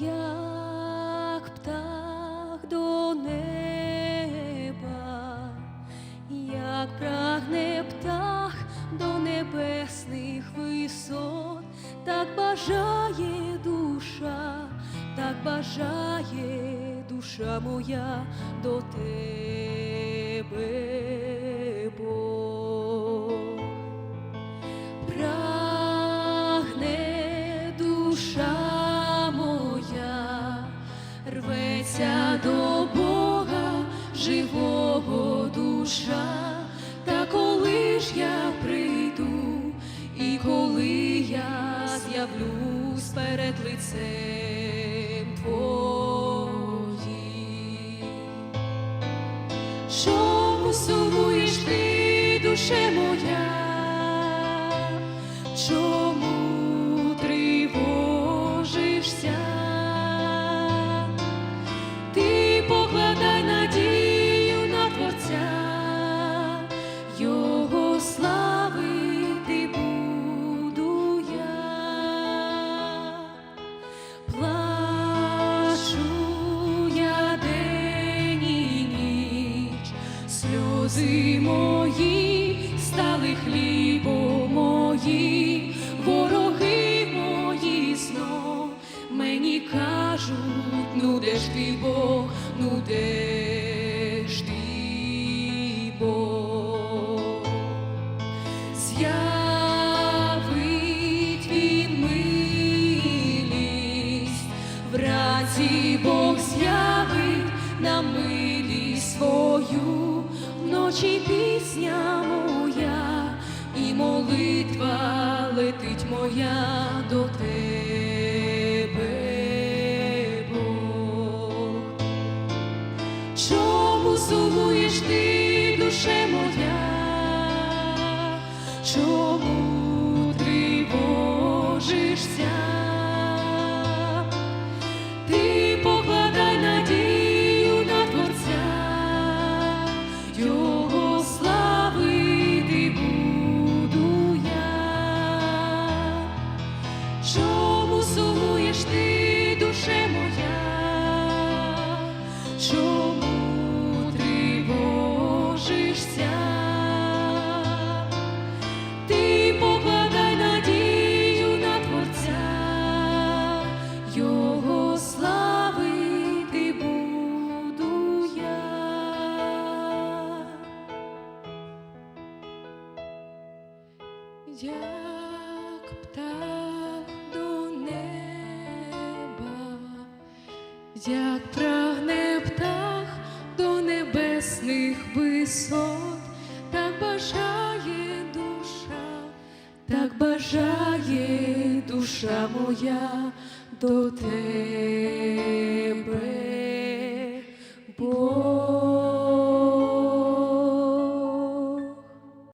як птах до неба, як прагне птах до небесних висот, так бажає душа, так бажає душа моя до тебе. Живого душа, та коли ж я прийду, і коли я з'явлюсь перед лицем Твоїм. Чому сумуєш ти, душе моя? Чому сльози мої стали хлібом мої, вороги мої знов мені кажуть, ну де ж ти Бог, ну де вночі пісня моя, і молитва летить моя до тебе, Бог. Чому сумуєш ти, душе моя? Чому ти, душе моя? Чому тривожишся? Ти покладай надію на Творця, Його славити буду я. Як птах так бажає душа моя до тебе.